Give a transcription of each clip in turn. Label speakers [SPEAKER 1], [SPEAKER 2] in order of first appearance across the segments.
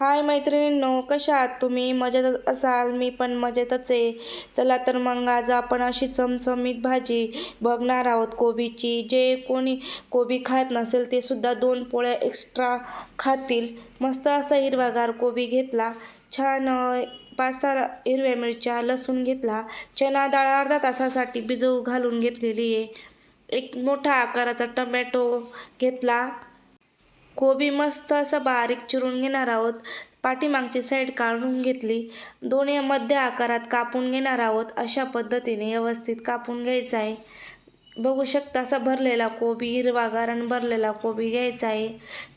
[SPEAKER 1] हाय मैत्रिणींनो कशा आहात तुम्ही? मजेत असाल? मी पण मजेतच आहे. चला तर मग आज आपण अशी चमचमीत भाजी बघणार आहोत कोबीची. जे कोणी कोबी खात नसेल ते सुद्धा दोन पोळ्या एक्स्ट्रा खातील. मस्त असा हिरवागार कोबी घेतला. छान पाच सहा हिरव्या मिरच्या लसूण घेतला. चना डाळ अर्धा तासासाठी भिजवू घालून घेतलेली आहे. एक मोठा आकाराचा टमॅटो घेतला. कोबी मस्त असं बारीक चिरून घेणार आहोत. पाठीमागची साईड काढून घेतली. दोन्ही मध्य आकारात कापून घेणार आहोत. अशा पद्धतीने व्यवस्थित कापून घ्यायचं आहे. बघू शकता असा भरलेला कोबी हिरवागार आणि भरलेला कोबी घ्यायचा आहे.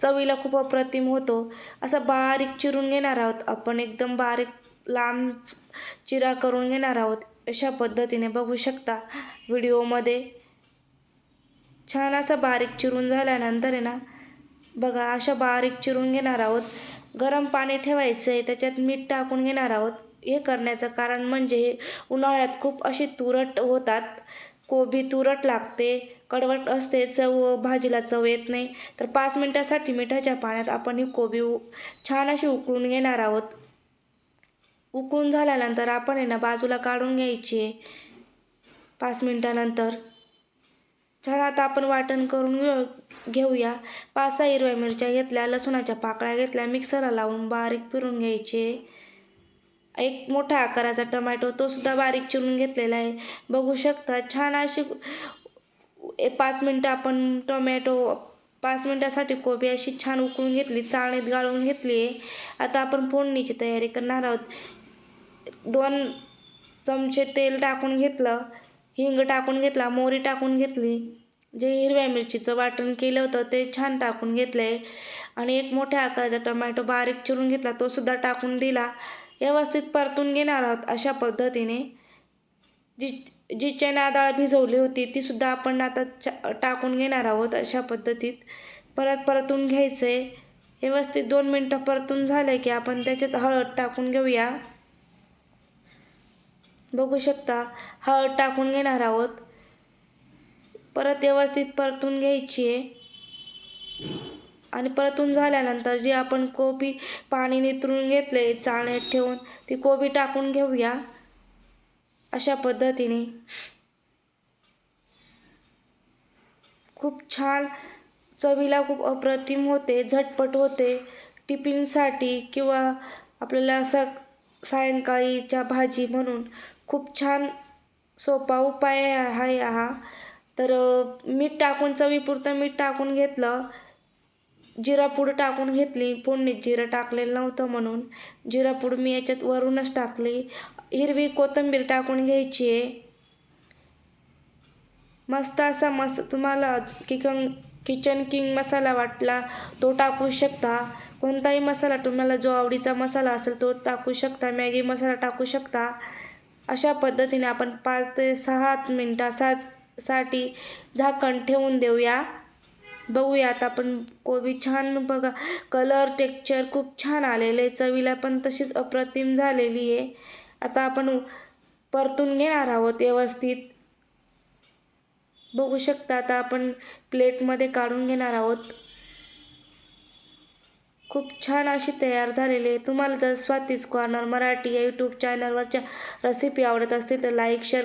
[SPEAKER 1] चवीला खूप अप्रतिम होतो. असा बारीक चिरून घेणार आहोत. आपण एकदम बारीक लांब चिरा करून घेणार आहोत. अशा पद्धतीने बघू शकता व्हिडिओमध्ये. छान असा बारीक चिरून झाल्यानंतर आहे ना बघा अशा बारीक चिरून घेणार आहोत. गरम पाणी ठेवायचं आहे त्याच्यात मीठ टाकून घेणार आहोत. हे करण्याचं कारण म्हणजे हे उन्हाळ्यात खूप अशी तुरट होतात. कोबी तुरट लागते कडवट असते चव भाजीला चव येत नाही. तर पाच मिनटासाठी मिठाच्या पाण्यात आपण ही कोबी उ- छान अशी उकळून घेणार आहोत. उकळून झाल्यानंतर आपण आहे ना बाजूला काढून घ्यायची आहे. पाच मिनटानंतर. छान आता आपण वाटण करून घेऊ घेऊया. पाच सहा हिरव्या मिरच्या घेतल्या लसूणाच्या पाकळ्या घेतल्या मिक्सरला लावून बारीक फिरून घ्यायचे. एक मोठ्या आकाराचा टमॅटो तो सुद्धा बारीक चिरून घेतलेला आहे. बघू शकता छान अशी ए- पाच मिनटं आपण टोमॅटो पाच मिनटासाठी कोबी अशी छान उकळून घेतली चाळणीत गाळून घेतली आहे. आता आपण फोडणीची तयारी करणार आहोत. दोन चमचे तेल टाकून घेतलं. हिंग टाकून घेतला मोहरी टाकून घेतली. जे हिरव्या मिरचीचं वाटण केलं होतं ते छान टाकून घेतलं. आहे आणि एक मोठ्या आकाराचा टोमॅटो बारीक चिरून घेतला तो सुद्धा टाकून दिला. व्यवस्थित परतून घेणार आहोत अशा पद्धतीने. जी जी चणा डाळ भिजवली होती ती सुद्धा आपण आता चा टाकून घेणार आहोत अशा पद्धतीत. परत परतून घ्यायचं आहे व्यवस्थित दोन मिनटं परतून झालं की आपण त्याच्यात हळद टाकून घेऊया. बघू शकता. हळद टाकून घेणार आहोत. परत व्यवस्थित परतून घ्यायची आहे. आणि परतून झाल्यानंतर जी आपण कोबी पाणी नितरून घेतले चाळण्यात ठेवून ती कोबी टाकून घेऊया. अशा पद्धतीने. खूप छान चवीला खूप अप्रतिम होते झटपट होते. टिफिनसाठी किंवा आपल्याला असं सायंकाळीच्या भाजी म्हणून खूप छान सोपा उपाय आहे हा. तर मीठ टाकून चवीपुरतं मीठ टाकून घेतलं. जिरापूड टाकून घेतली. फोडणीत जिरं टाकलेलं नव्हतं म्हणून. जिरापूड मी याच्यात वरूनच टाकली. हिरवी कोथिंबीर टाकून घ्यायची आहे. मस्त असा मस्त तुम्हाला किकन किचन किंग मसाला वाटला तो टाकू शकता. कोणताही मसाला तुम्हाला जो आवडीचा मसाला असेल तो टाकू शकता. मॅगी मसाला टाकू शकता. अशा पद्धतीने आपण पाच ते सहा मिनटासाठी साठी झाकण ठेवून देऊया. बघूया आता आपण. कोबी छान बघा. कलर टेक्चर खूप छान आलेले. चवीला पण तशीच अप्रतिम झालेली आहे. आता आपण परतून घेणार आहोत व्यवस्थित. बघू शकता आता आपण प्लेटमध्ये काढून घेणार आहोत. खूप छान अशी तयार झालेली आहे. तुम्हाला जर स्वातीज कॉर्नर मराठी या यूट्यूब चॅनलवरच्या रेसिपी आवडत असतील तर लाईक शेअर